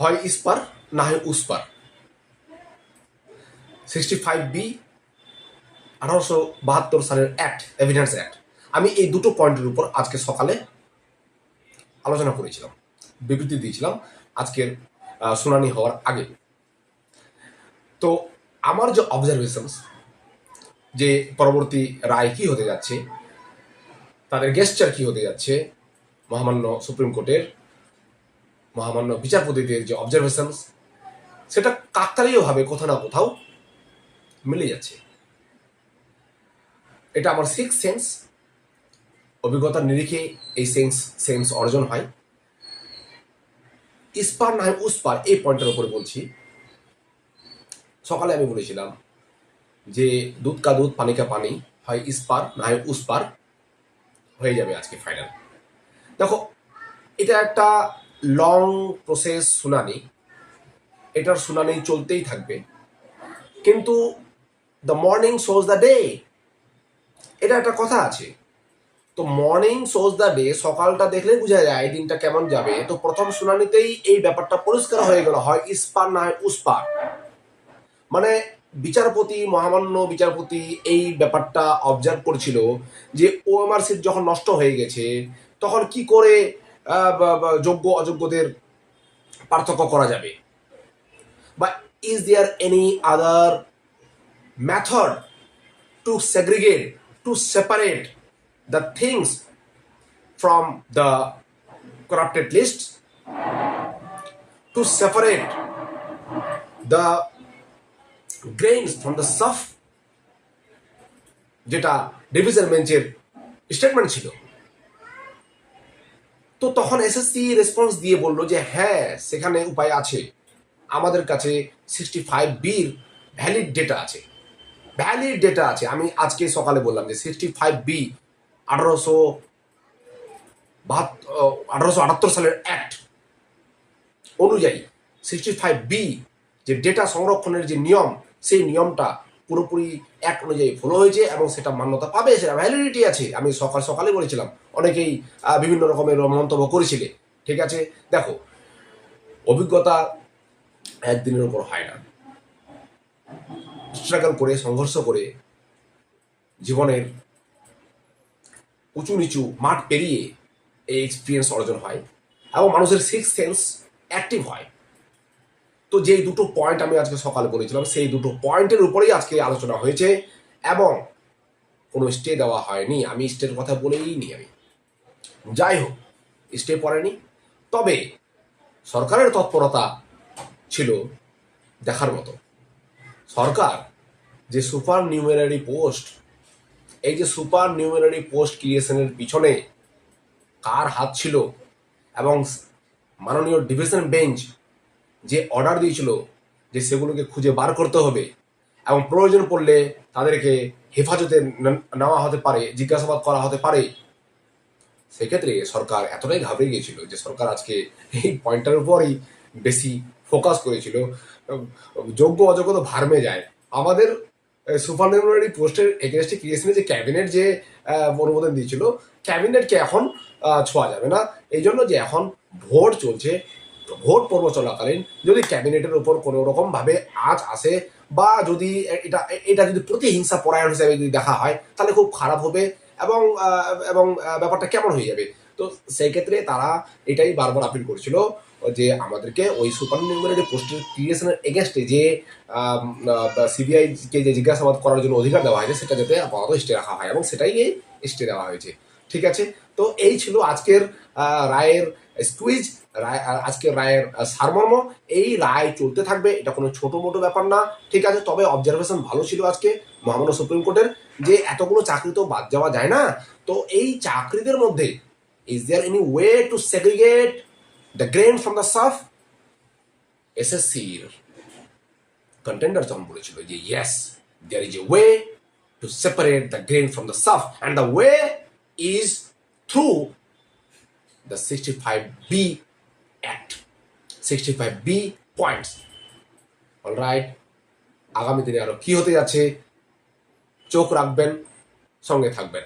হয় ইস্পার না হয় উস্পার সিক্সটি ফাইভ বি আঠারোশো বাহাত্তর সালের অ্যাক্ট এভিডেন্স অ্যাক্ট আমি এই দুটো পয়েন্টের উপর আজকে সকালে আলোচনা করেছিলাম, বিবৃতি দিয়েছিলাম আজকের শুনানি হওয়ার আগে। তো আমার যে অবজারভেশনস যে পরবর্তী রায় কি হতে যাচ্ছে, তাদের গেস্টার কি হতে যাচ্ছে, মহামান্য সুপ্রিম কোর্টের মহামান্য বিচারপতিদের যে অবজারভেশনস সেটা কাকতালীয়ভাবে কোথাও না কোথাও মিলে যাচ্ছে। এটা আমার সিক্স সেন্স অভিজ্ঞতার নিরিখে এই সেন্স সেন্স অর্জন হয়। ইস্পার না উস্পার, এই পয়েন্টের উপরে বলছি। সকালে আমি বলেছিলাম যে দুধ কা দুধ, পানি কা পানি, হয় ইস্পার না হয় উস্পার, হয়ে যাবে আজকে ফাইনাল দেখো, এটা একটা লং প্রসেস শুনানি এটার শুনানি চলতেই থাকবে। কিন্তু the morning shows the day এটা একটা কথা আছে। তো মর্নিং শোজ দ্য ডে সকালটা দেখলে বোঝা যায় দিনটা কেমন যাবে। তো প্রথম শুনানিতেই এই ব্যাপারটা পরিষ্কার হয়ে গেল, হয় ইস্পার না হয় উস্পার মানে বিচারপতি, মহামান্য বিচারপতি এই ব্যাপারটা অবজার্ভ করছিল যে ওএমআর সিট যখন নষ্ট হয়ে গেছে, তখন কি করে যোগ্য, অযোগ্যদের পার্থক্য করা যাবে। বা is there any other method to segregate to separate the things from the corrupted lists to separate the grains from the stuff? যেটা ডিভিশন বেঞ্চের স্টেটমেন্ট ছিল। তো তখন এসএসসি রেসপন্স দিয়ে বলল যে হ্যাঁ সেখানে উপায় আছে। আমাদের কাছে সিক্সটি ফাইভ বির ভ্যালিড ডেটা আছে। ভ্যালিড ডেটা আছে। আমি আজকে সকালে বললাম যে সিক্সটি ফাইভ বি আঠারোশো আঠারোশো আটাত্তর সালের অ্যাক্ট অনুযায়ী সিক্সটি ফাইভ বি যে ডেটা সংরক্ষণের যে নিয়ম, সেই নিয়মটা পুরোপুরি অ্যাক্ট অনুযায়ী ফলো হয়েছে এবং সেটা মান্যতা পাবে, সেটা ভ্যালিডিটি আছে। আমি সকাল সকালে বলেছিলাম, অনেকেই বিভিন্ন রকমের মন্তব্য করেছিলে। ঠিক আছে? দেখো, অভিজ্ঞতা একদিনের উপর হয় না। স্ট্রাগল করে, সংঘর্ষ করে জীবনের উঁচু নিচু মাঠ পেরিয়ে এই এক্সপিরিয়েন্স অর্জন হয় এবং মানুষের সিক্স সেন্স অ্যাক্টিভ হয়। তো যেই দুটো পয়েন্ট আমি আজকে সকালে বলেছিলাম, সেই দুটো পয়েন্টের উপরেই আজকে আলোচনা হয়েছে এবং কোনো স্টে দেওয়া হয়নি। আমি স্টের কথা বলেই নি আমি। যাই হোক স্টে পড়েনি। তবে সরকারের তৎপরতা ছিল দেখার মতো। সরকার যে সুপার নিউমেরারি পোস্ট এই যে সুপার নিউমেরারি পোস্ট ক্রিয়েশনের পিছনে কার হাত ছিল এবং মাননীয় ডিভিশন বেঞ্চ যে অর্ডার দিয়েছিল যে সেগুলোকে খুঁজে বার করতে হবে এবং প্রয়োজন পড়লে তাদেরকে হেফাজতে নেওয়া হতে পারে, জিজ্ঞাসাবাদ করা হতে পারে। সেক্ষেত্রে সরকার এতটাই ঘাবড়ে গিয়েছিল যে সরকার আজকে এই পয়েন্টটার উপরই বেশি ফোকাস করেছিল। যোগ্য অযোগ্য তো ভার্মে যায়। আমাদের সুপারনিউমারি পোস্টের এগেনস্টে ক্রিয়েশনে যে ক্যাবিনেট যে অনুমোদন দিয়েছিল ক্যাবিনেটকে এখন ছোঁয়া যাবে না। এই জন্য যে এখন ভোট চলছে ভোট পর্ব চলাকালীন যদি ক্যাবিনেটের উপর কোনো রকম ভাবে আজ আসে বা যদি এটা এটা যদি প্রতিহিংসা পরায়ণ হিসাবে যদি দেখা হয়, তাহলে খুব খারাপ হবে এবং এবং ব্যাপারটা কেমন হয়ে যাবে? তো সেই ক্ষেত্রে তারা এটাই বারবার আপিল করছিল যে আমাদেরকে ওই সুপার নিউমারি পোস্টের ক্রিয়েশনের এগেনস্টে যে সিবিআইকে যে জিজ্ঞাসাবাদ করার জন্য অধিকার দেওয়া হয়েছে, সেটা যাতে আপাতত স্টে রাখা হয় এবং সেটাই স্টে দেওয়া হয়েছে। ঠিক আছে? তো এই ছিল আজকের রায়ের স্কুইজ রায় আজকে রায়ের সারমর্ম, এই রায় চলতে থাকবে, এটা কোনো ছোট মোটো ব্যাপার না। ঠিক আছে, তবে অবজারভেশন ভালো ছিল আজকে মহামান্য সুপ্রিম কোর্টের, যে এতগুলো চাকরি তো বাদ যাওয়া যায় না। তো এই চাকরিদের মধ্যে is there any way to segregate the grain from the chaff S S এসএসসির কন্টেন্ডার যখন বলেছিল যে yes there is a way to separate the grain from the chaff and the way is through the 65B Act. 65B points. All right. আগামী দিনে আরও কি হতে যাচ্ছে চোখ রাখবেন, সঙ্গে থাকবেন